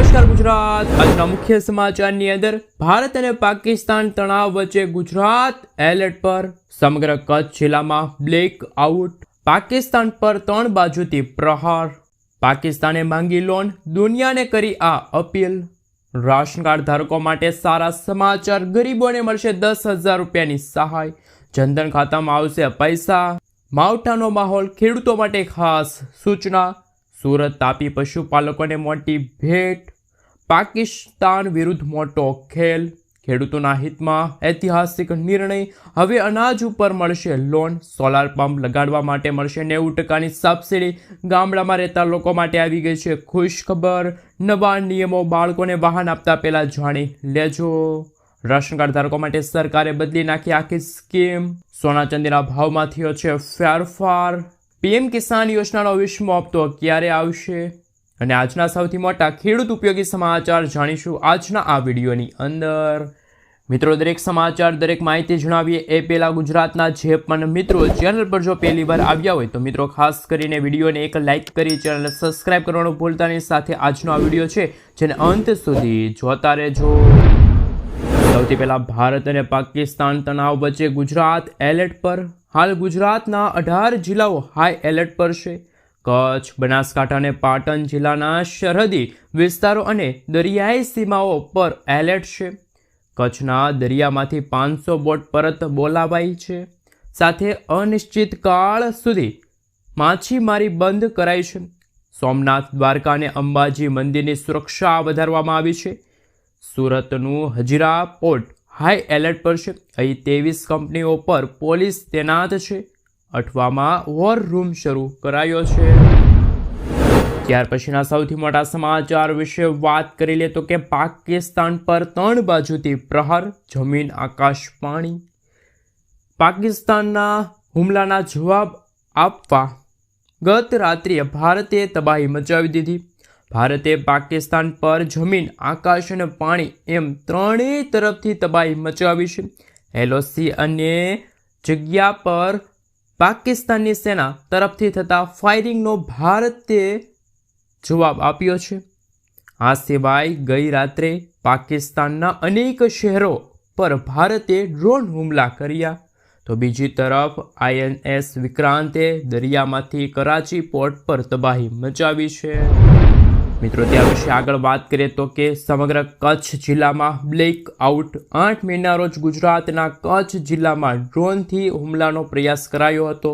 નમસ્કાર ગુજરાત. આજના મુખ્ય સમાચારની અંદર ભારત અને પાકિસ્તાન તણાવ વચ્ચે ગુજરાત એલર્ટ પર. સમગ્ર કચ્છ જિલ્લામાં બ્લેક આઉટ. પાકિસ્તાન પર ત્રણ બાજુથી પ્રહાર. પાકિસ્તાને માંગી લોન, દુનિયાને કરી આ અપીલ. રાશન કાર્ડ ધારકો માટે સારા સમાચાર, ગરીબોને મળશે દસ હજાર રૂપિયાની સહાય. જનધન ખાતામાં આવશે પૈસા. માવઠાનો માહોલ ખેડૂતો માટે ખાસ સૂચના. સુરત તાપી પશુપાલકોને મોટી ભેટ. પાકિસ્તાન વિરુદ્ધ મોટો ખેલ. ખેડૂતોના હિતમાં ઐતિહાસિક નિર્ણય હવે અનાજ ઉપર મળશે લોન. સોલાર પંપ લગાડવા માટે મળશે નેવું ટકાની સબસિડી. ગામડામાં રહેતા લોકો માટે આવી ગઈ છે ખુશ ખબર નવા નિયમો બાળકોને વાહન આપતા પહેલાં જાણી લેજો. રાશન કાર્ડ ધારકો માટે સરકારે બદલી નાખી આખી સ્કીમ. સોના ચાંદીના ભાવમાં થયો છે ફેરફાર. પીએમ કિસાન યોજનાનો વીસમો હપ્તો ક્યારે આવશે? અને આજના સૌથી મોટા ખેડૂત ઉપયોગી સમાચાર જાણીશું આજના આ વિડીયોની અંદર. મિત્રો, દરેક સમાચાર, દરેક માહિતી જણાવીએ એ પહેલાં ગુજરાતના જે પણ મિત્રો ચેનલ પર જો પહેલી વાર આવ્યા હોય તો મિત્રો, ખાસ કરીને વિડીયોને એક લાઇક કરી ચેનલ સબસ્ક્રાઇબ કરવાનું ભૂલતાની સાથે આજનો આ વીડિયો છે, જેને અંત સુધી જોતા રહેજો. સૌથી પહેલાં ભારત અને પાકિસ્તાન તણાવ વચ્ચે ગુજરાત એલર્ટ પર. હાલ ગુજરાતના અઢાર જિલ્લાઓ હાઈ એલર્ટ પર છે. કચ્છ, બનાસકાંઠા અને પાટણ જિલ્લાના સરહદી વિસ્તારો અને દરિયાઈ સીમાઓ પર એલર્ટ છે. કચ્છના દરિયામાંથી પાંચસો બોટ પરત બોલાવાઈ છે. સાથે અનિશ્ચિત કાળ સુધી માછીમારી બંધ કરાઈ છે. સોમનાથ દ્વારકા અને અંબાજી મંદિરની સુરક્ષા વધારવામાં આવી છે. સુરતનું હજીરા પોર્ટ હાઈ એલર્ટ પર છે. અહીં ત્રેવીસ કંપનીઓ પર પોલીસ તૈનાત છે. અઠવામાં વોર રૂમ શરૂ કરાયો છે. ત્યાર પછીના સૌથી મોટા સમાચાર વિશે વાત કરી લે તો કે પાકિસ્તાન પર ત્રણ બાજુથી પ્રહાર, જમીન, આકાશ, પાણી. પાકિસ્તાનના હુમલાના જવાબ આપવા ગત રાત્રિએ ભારતે તબાહી મચાવી દીધી. ભારતે પાકિસ્તાન પર જમીન, આકાશ અને પાણી એમ ત્રણેય તરફથી તબાહી મચાવી છે. એલઓસી અને જગ્યા પર પાકિસ્તાનની સેના તરફથી થતા ફાયરિંગનો ભારતે જવાબ આપ્યો છે. આ સિવાય ગઈ રાત્રે પાકિસ્તાનના અનેક શહેરો પર ભારતે ડ્રોન હુમલા કર્યા. તો બીજી તરફ આઈએનએસ વિક્રાંતે દરિયામાંથી કરાચી પોર્ટ પર તબાહી મચાવી છે. મિત્રો ત્યાર પછી આગળ વાત કરીએ તો કે સમગ્ર કચ્છ જિલ્લામાં બ્લેક આઉટ આઠ મેના રોજ ગુજરાતના કચ્છ જિલ્લામાં ડ્રોનથી હુમલાનો પ્રયાસ કરાયો હતો.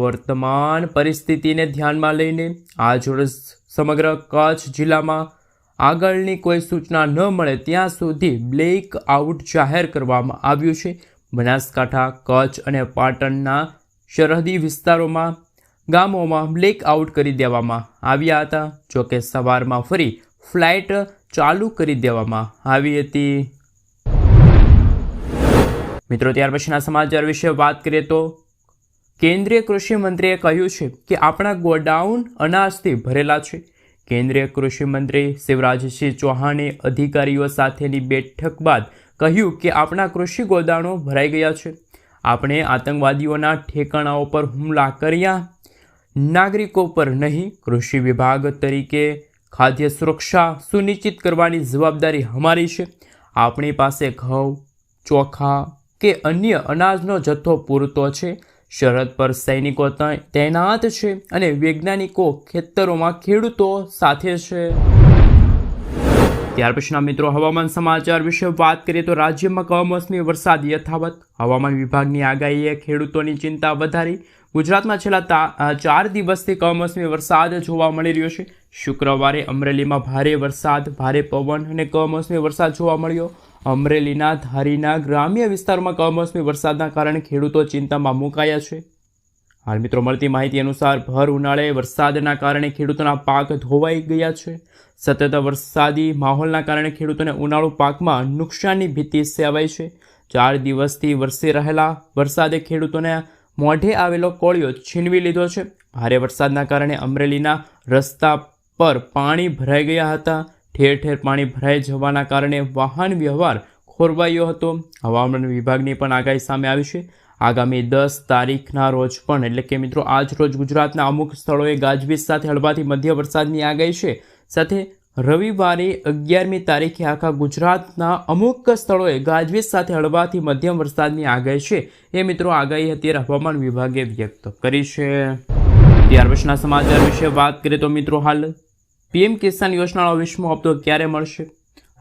વર્તમાન પરિસ્થિતિને ધ્યાનમાં લઈને આજરોજ સમગ્ર કચ્છ જિલ્લામાં આગળની કોઈ સૂચના ન મળે ત્યાં સુધી બ્લેક આઉટ જાહેર કરવામાં આવ્યું છે. બનાસકાંઠા, કચ્છ અને પાટણના સરહદી વિસ્તારોમાં ગામોમાં બ્લેક આઉટ કરી દેવામાં આવ્યા હતા. જોકે સવારમાં ફરી ફ્લાઇટ ચાલુ કરી દેવામાં આવી હતી. મિત્રો, ત્યાર પછીના સમાચાર વિશે વાત કરીએ તો કેન્દ્રીય કૃષિ મંત્રીએ કહ્યું છે કે આપણા ગોડાઉન અનાજથી ભરેલા છે. કેન્દ્રીય કૃષિ મંત્રી શિવરાજસિંહ ચૌહાણે અધિકારીઓ સાથેની બેઠક બાદ કહ્યું કે આપણા કૃષિ ગોદાણો ભરાઈ ગયા છે. આપણે આતંકવાદીઓના ઠેકાણાઓ પર હુમલા કર્યા નાગરિકો પર નહીં, કૃષિ વિભાગ તરીકે ખાદ્ય સુરક્ષા સુનિશ્ચિત કરવાની જવાબદારી અમારી છે. આપણી પાસે ઘઉં, ચોખા કે અન્ય અનાજનો જથ્થો પૂરતો છે. શરહદ પર સૈનિકો તૈનાત છે અને વૈજ્ઞાનિકો ખેતરોમાં ખેડૂતો સાથે છે. ત્યાર પછીના મિત્રો, હવામાન સમાચાર વિશે વાત કરીએ તો રાજ્યમાં કમોસમી વરસાદ યથાવત. હવામાન વિભાગની આગાહીએ ખેડૂતોની ચિંતા વધારી. ગુજરાતમાં છેલ્લા ચાર દિવસથી કમોસમી વરસાદ જોવા મળી રહ્યો છે. શુક્રવારે અમરેલીમાં ભારે વરસાદ, ભારે પવન અને કમોસમી વરસાદ જોવા મળ્યો. અમરેલીના ધારીના ગ્રામ્ય વિસ્તારમાં કમોસમી વરસાદના કારણે ખેડૂતો ચિંતામાં મુકાયા છે. હાલ મિત્રો, મળતી માહિતી અનુસાર ભર ઉનાળે વરસાદના કારણે ખેડૂતોના પાક ધોવાઈ ગયા છે. સતત વરસાદી માહોલના કારણે ખેડૂતોને ઉનાળુ પાકમાં નુકસાનની ભીતિ સેવાઈ છે. ચાર દિવસથી વરસી રહેલા વરસાદે ખેડૂતોને મોઢે આવેલો કોળિયો છીનવી લીધો છે. ભારે વરસાદના કારણે અમરેલીના રસ્તા પર પાણી ભરાઈ ગયા હતા. ઠેર ઠેર પાણી ભરાઈ જવાના કારણે વાહન વ્યવહાર ખોરવાયો હતો. હવામાન વિભાગની પણ આગાહી સામે આવી છે. આગામી દસ તારીખના રોજ પણ, એટલે કે મિત્રો, આજ રોજ ગુજરાતના અમુક સ્થળોએ ગાજવીજ સાથે હળવાથી મધ્ય વરસાદની આગાહી છે. સાથે રવિવારે અગિયારમી તારીખે આખા ગુજરાતના અમુક સ્થળોએ ગાજવીજ સાથે હળવાથી મધ્યમ વરસાદની આગાહી છે. એ મિત્રો આગાહી અત્યારે હવામાન વિભાગે વ્યક્ત કરી છે. ત્યાર પછીના સમાચાર વિશે વાત કરીએ તો મિત્રો હાલ પીએમ કિસાન યોજનાનો વીસમો હપ્તો ક્યારે મળશે?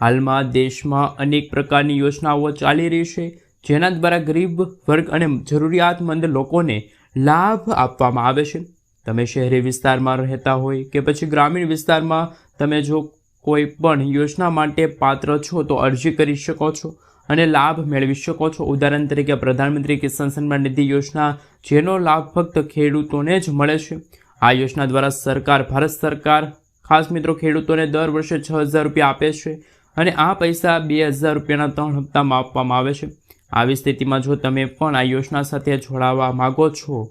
હાલમાં દેશમાં અનેક પ્રકારની યોજનાઓ ચાલી રહી છે, જેના દ્વારા ગરીબ વર્ગ અને જરૂરિયાતમંદ લોકોને લાભ આપવામાં આવે છે. તમે શહેરી વિસ્તારમાં રહેતા હોય કે પછી ગ્રામીણ વિસ્તારમાં તમે જો કોઈ પણ યોજના માટે પાત્ર છો તો અરજી કરી શકો છો અને લાભ મેળવી શકો છો. ઉદાહરણ તરીકે પ્રધાનમંત્રી કિસાન સન્માન નિધિ યોજના, જેનો લાભ ફક્ત ખેડૂતોને જ મળે છે. આ યોજના દ્વારા સરકાર, ભારત સરકાર, ખાસ મિત્રો, ખેડૂતોને દર વર્ષે છ હજાર રૂપિયા આપે છે અને આ પૈસા બે હજાર રૂપિયાના ત્રણ હપ્તામાં આપવામાં આવે છે. આવી સ્થિતિમાં જો તમે પણ આ યોજના સાથે જોડાવા માગો છો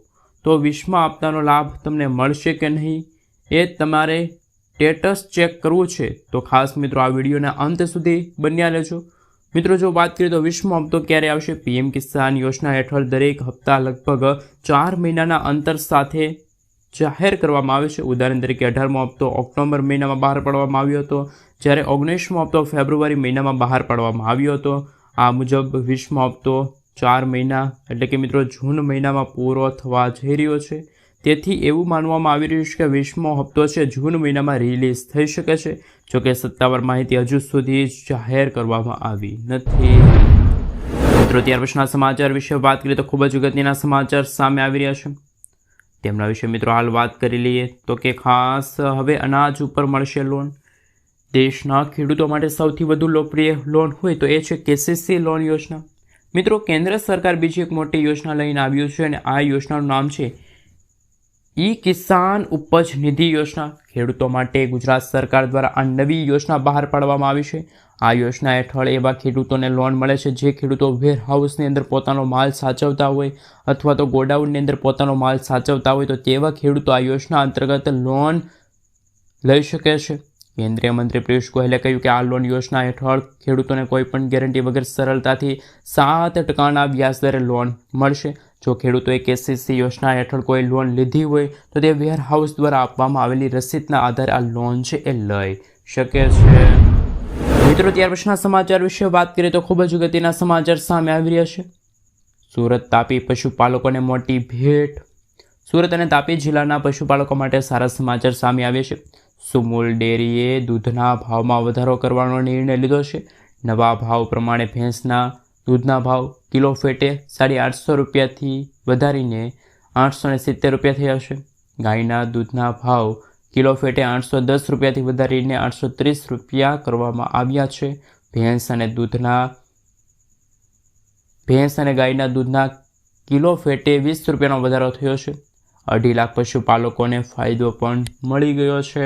તો વીસમા હપ્તાનો લાભ તમને મળશે કે નહીં એ તમારે સ્ટેટસ ચેક કરવું છે. તો ખાસ મિત્રો આ વિડીયોના અંત સુધી બન્યા રહેજો. મિત્રો જો વાત કરીએ તો વીસમો હપ્તો ક્યારે આવશે? પીએમ કિસાન યોજના હેઠળ દરેક હપ્તા લગભગ ચાર મહિનાના અંતર સાથે જાહેર કરવામાં આવે છે. ઉદાહરણ તરીકે અઢારમો હપ્તો ઓક્ટોબર મહિનામાં બહાર પાડવામાં આવ્યો હતો. જ્યારે ઓગણીસમો હપ્તો ફેબ્રુઆરી મહિનામાં બહાર પાડવામાં આવ્યો હતો. આ મુજબ વીસમો હપ્તો ચાર મહિના, એટલે કે મિત્રો જૂન મહિનામાં પૂરો થવા જઈ રહ્યો છે. તેથી એવું માનવામાં આવી રહ્યું છે કે વીસમો હપ્તો છે જૂન મહિનામાં રિલીઝ થઈ શકે છે જોકે સત્તાવાર માહિતી હજુ સુધી જાહેર કરવામાં આવી નથી. મિત્રો, ત્યાર પછીના સમાચાર વિશે વાત કરીએ તો ખૂબ જ અગત્યના સમાચાર સામે આવી રહ્યા છે. તેમના વિશે મિત્રો હાલ વાત કરી લઈએ તો કે ખાસ હવે અનાજ ઉપર મળશે લોન દેશના ખેડૂતો માટે સૌથી વધુ લોકપ્રિય લોન હોય તો એ છે કેસીસી લોન યોજના. મિત્રો, કેન્દ્ર સરકાર બીજી એક મોટી યોજના લઈને આવ્યું છે અને આ યોજનાનું નામ છે ઈ કિસાન ઉપજ નિધિ યોજના. ખેડૂતો માટે ગુજરાત સરકાર દ્વારા આ નવી યોજના બહાર પાડવામાં આવી છે. આ યોજના હેઠળ એવા ખેડૂતોને લોન મળે છે જે ખેડૂતો વેરહાઉસની અંદર પોતાનો માલ સાચવતા હોય અથવા તો ગોડાઉનની અંદર પોતાનો માલ સાચવતા હોય તો તેવા ખેડૂતો આ યોજના અંતર્ગત લોન લઈ શકે છે. કેન્દ્રીય મંત્રી પિયુષ ગોયલે કહ્યું કે આ લોન યોજના હેઠળ ખેડૂતોને કોઈપણ ગેરંટી વગર સરળતાથી સાત ટકાના વ્યાજદરે લોન મળશે. જો ખેડૂતોએ કેસીસી યોજના હેઠળ કોઈ લોન લીધી હોય, તો તે વેરહાઉસ દ્વારા આપવામાં આવેલી રસીદના આધારે આ લોન છે એ લઈ શકે છે. મિત્રો, ત્યાર પછીના સમાચાર વિશે વાત કરીએ તો ખૂબ જ ગતિના સમાચાર સામે આવી રહ્યા છે. સુરત તાપી પશુપાલકોને મોટી ભેટ. સુરત અને તાપી જિલ્લાના પશુપાલકો માટે સારા સમાચાર સામે આવ્યા છે. સુમૂલ ડેરીએ દૂધના ભાવમાં વધારો કરવાનો નિર્ણય લીધો છે. નવા ભાવ પ્રમાણે ભેંસના દૂધના ભાવ કિલો ફેટે સાડી આઠસો રૂપિયાથી વધારીને આઠસો ને સિત્તેર રૂપિયા થયા છે. ગાયના દૂધના ભાવ કિલો ફેટે આઠસો દસ રૂપિયાથી વધારીને આઠસો ત્રીસ રૂપિયા કરવામાં આવ્યા છે. ભેંસ અને દૂધના ભેંસ અને ગાયના દૂધના કિલો ફેટે વીસ રૂપિયાનો વધારો થયો છે. અઢી લાખ પશુપાલકોને ફાયદો પણ મળી ગયો છે.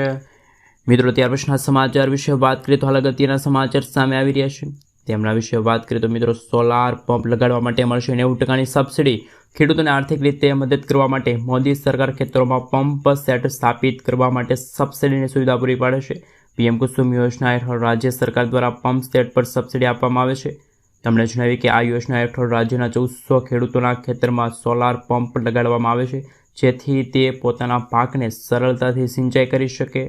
મિત્રો, ત્યાર પછીના સમાચાર વિશે વાત કરીએ તો હાલ અગત્યના સમાચાર સામે આવી રહ્યા છે. તેમના વિશે વાત કરીએ તો મિત્રો સોલાર પંપ લગાડવા માટે મળશે નેવું ટકાની સબસિડી ખેડૂતોને આર્થિક રીતે મદદ કરવા માટે મોદી સરકાર ખેતરોમાં પંપ સેટ સ્થાપિત કરવા માટે સબસિડીની સુવિધા પૂરી પાડે છે. પીએમ કુસુમ યોજના હેઠળ રાજ્ય સરકાર દ્વારા પંપ સેટ પર સબસિડી આપવામાં આવે છે. તેમણે જણાવ્યું કે આ યોજના હેઠળ રાજ્યના ચૌદસો ખેડૂતોના ખેતરમાં સોલાર પંપ લગાડવામાં આવે છે. જેથી તે પોતાના પાકને સરળતાથી સિંચાઈ કરી શકે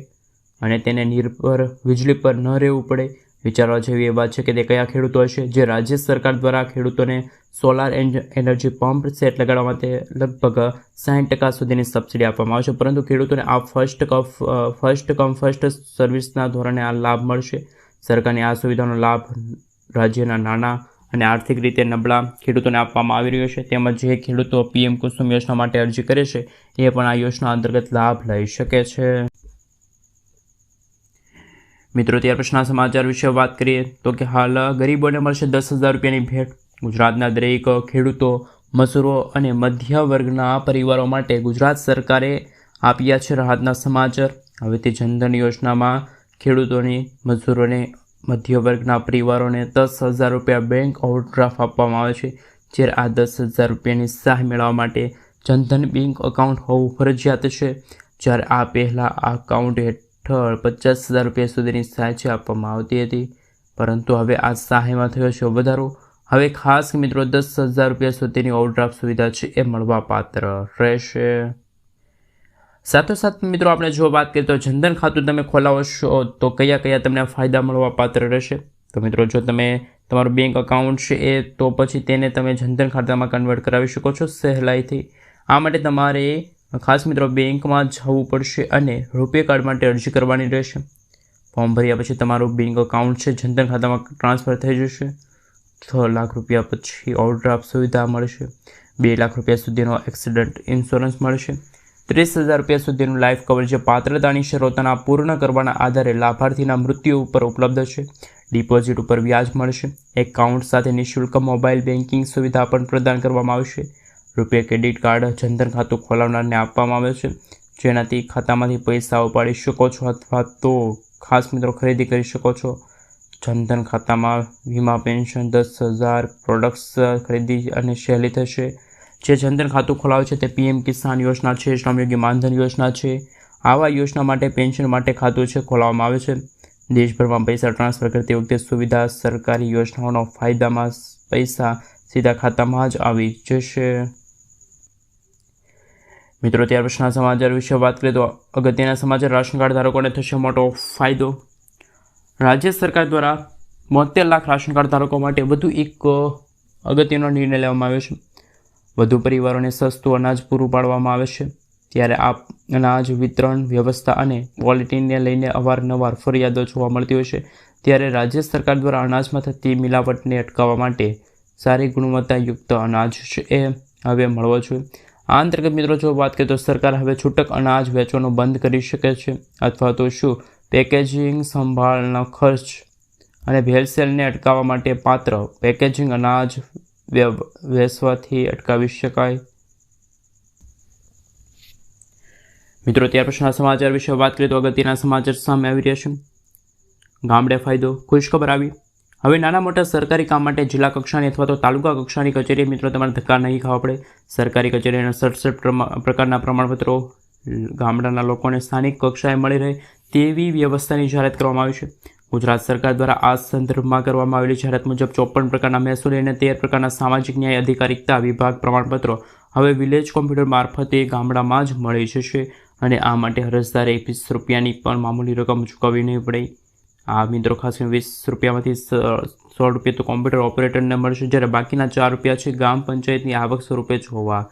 અને તેને નિર્ભર વીજળી પર ન રહેવું પડે. વિચારવા જેવી એ વાત છે કે તે કયા ખેડૂતો હશે? જે રાજ્ય સરકાર દ્વારા ખેડૂતોને સોલાર એનર્જી પંપ સેટ લગાડવા માટે લગભગ સાઠ ટકા સુધીની સબસિડી આપવામાં આવશે. પરંતુ ખેડૂતોને આ ફર્સ્ટ કફ ફર્સ્ટ કમ ફર્સ્ટ સર્વિસના ધોરણે આ લાભ મળશે. સરકારની આ સુવિધાનો લાભ રાજ્યના નાના અને આર્થિક રીતે નબળા ખેડૂતોને આપવામાં આવી રહ્યો છે. તેમજ જે ખેડૂતો પીએમ કુસુમ યોજના માટે અરજી કરે છે, એ પણ આ યોજના અંતર્ગત લાભ લઈ શકે છે. મિત્રો, ત્યાર પછીના સમાચાર વિશે વાત કરીએ તો કે હાલ ગરીબોને મળશે દસ હજાર રૂપિયાની ભેટ. ગુજરાતના દરેક ખેડૂતો, મજૂરો અને મધ્ય વર્ગના પરિવારો માટે ગુજરાત સરકારે આપ્યા છે રાહતના સમાચાર. હવે તે જનધન યોજનામાં ખેડૂતોની, મજૂરોને મધ્ય વર્ગના પરિવારોને દસ હજાર રૂપિયા બેંક ઓવરડ્રાફ્ટ આપવામાં આવે છે જ્યારે આ દસ હજાર રૂપિયાની સહાય મેળવવા માટે જનધન બેંક એકાઉન્ટ હોવું ફરજિયાત છે. જ્યારે આ પહેલાં આ એકાઉન્ટ હેઠળ પચાસ હજાર રૂપિયા સુધીની સહાય છે આપવામાં આવતી હતી. પરંતુ હવે આ સહાયમાં થયો છે વધારો. હવે ખાસ મિત્રો દસ હજાર રૂપિયા સુધીની ઓવરડ્રાફ્ટ સુવિધા છે એ મળવા પાત્ર રહેશે. સાથોસાથ મિત્રો, આપણે જો વાત કરીએ તો જનધન ખાતું તમે ખોલાવો છો તો કયા કયા તમને ફાયદા મળવા પાત્ર રહેશે? તો મિત્રો, જો તમે તમારું બેંક અકાઉન્ટ છે એ, તો પછી તેને તમે જનધન ખાતામાં કન્વર્ટ કરાવી શકો છો સહેલાઈથી. આ માટે તમારે ખાસ મિત્રો, બેંકમાં જવું પડશે અને રૂપે કાર્ડ માટે અરજી કરવાની રહેશે. ફોર્મ ભર્યા પછી તમારું બેંક અકાઉન્ટ છે, જનધન ખાતામાં ટ્રાન્સફર થઈ જશે. છ લાખ રૂપિયા પછી ઓવરડ્રાફ્ટ સુવિધા મળશે. બે લાખ રૂપિયા સુધીનો એક્સિડન્ટ ઇન્સ્યોરન્સ મળશે. ત્રીસ હજાર રૂપિયા સુધીનું લાઈફ કવર જે પાત્રતાની શરતોના પૂર્ણ કરવાના આધારે લાભાર્થીના મૃત્યુ ઉપર ઉપલબ્ધ છે. ડિપોઝિટ ઉપર વ્યાજ મળશે. એકાઉન્ટ સાથે નિઃશુલ્ક મોબાઈલ બેન્કિંગ સુવિધા પણ પ્રદાન કરવામાં આવશે. રૂપિયા ક્રેડિટ કાર્ડ જનધન ખાતું ખોલાવનારને આપવામાં આવે છે. જેનાથી ખાતામાંથી પૈસા ઉપાડી શકો છો અથવા તો ખાસ મિત્રો ખરીદી કરી શકો છો. જનધન ખાતામાં વીમા, પેન્શન દસ હજાર પ્રોડક્ટ્સ ખરીદી અને સહેલી થશે. જે જનધન ખાતું ખોલાવે છે તે પીએમ કિસાન યોજના છે શ્રમયોગી માનધન યોજના છે. આવા યોજના માટે પેન્શન માટે ખાતું છે ખોલાવવામાં આવે છે. દેશભરમાં પૈસા ટ્રાન્સફર કરતી વખતે સુવિધા સરકારી યોજનાઓનો ફાયદામાં પૈસા સીધા ખાતામાં જ આવી જશે. મિત્રો, ત્યાર પછીના સમાચાર વિશે વાત કરીએ તો અગત્યના સમાચાર. રાશન કાર્ડ ધારકોને થશે મોટો ફાયદો. રાજ્ય સરકાર દ્વારા બોતેર લાખ રાશન કાર્ડ ધારકો માટે વધુ એક અગત્યનો નિર્ણય લેવામાં આવ્યો છે. વધુ પરિવારોને સસ્તું અનાજ પૂરું પાડવામાં આવે છે. ત્યારે આ અનાજ વિતરણ વ્યવસ્થા અને ક્વોલિટીને લઈને અવારનવાર ફરિયાદો જોવા મળતી હોય છે. ત્યારે રાજ્ય સરકાર દ્વારા અનાજમાં થતી મિલાવટને અટકાવવા માટે સારી ગુણવત્તાયુક્ત અનાજ છે એ હવે મળવો જોઈએ. આ અંતર્ગત મિત્રો, જો વાત કરીએ તો સરકાર હવે છૂટક અનાજ વેચવાનું બંધ કરી શકે છે અથવા તો શું? પેકેજિંગ સંભાળનો ખર્ચ અને ભેળસેળને અટકાવવા માટે પાત્ર પેકેજિંગ અનાજ વેચવાથી અટકાવી શકાય મિત્રો ત્યાર પછીના સમાચાર વિશે વાત કરીએ તો અગત્યના સમાચાર સામે આવી રહ્યા છે. ગામડે ફાયદો ખુશખબર આવી. હવે નાના મોટા સરકારી કામ માટે જિલ્લા કક્ષાની અથવા તો તાલુકા કક્ષાની કચેરી મિત્રો, તમારે ધક્કા નહીં ખાવા પડે. સરકારી કચેરીના સડસઠ પ્રકારના પ્રમાણપત્રો ગામડાના લોકોને સ્થાનિક કક્ષાએ મળી રહે તેવી વ્યવસ્થાની જાહેરાત કરવામાં આવી છે. ગુજરાત સરકાર દ્વારા આ સંદર્ભમાં કરવામાં આવેલી જાહેરાત મુજબ ચોપન પ્રકારના મહેસૂલી અને તેર પ્રકારના સામાજિક ન્યાય અધિકારિકતા વિભાગ પ્રમાણપત્રો હવે વિલેજ કોમ્પ્યુટર મારફતે ગામડામાં જ મળી જશે અને આ માટે અરજદારે વીસ રૂપિયાની પણ મામૂલી રકમ ચૂકવવી નહીં પડે. આ મિત્રો ખાસ વીસ રૂપિયામાંથી સ- રૂપિયા તો કોમ્પ્યુટર ઓપરેટરને મળશે, જ્યારે બાકીના ચાર રૂપિયા છે ગ્રામ પંચાયતની આવક સ્વરૂપે જોવા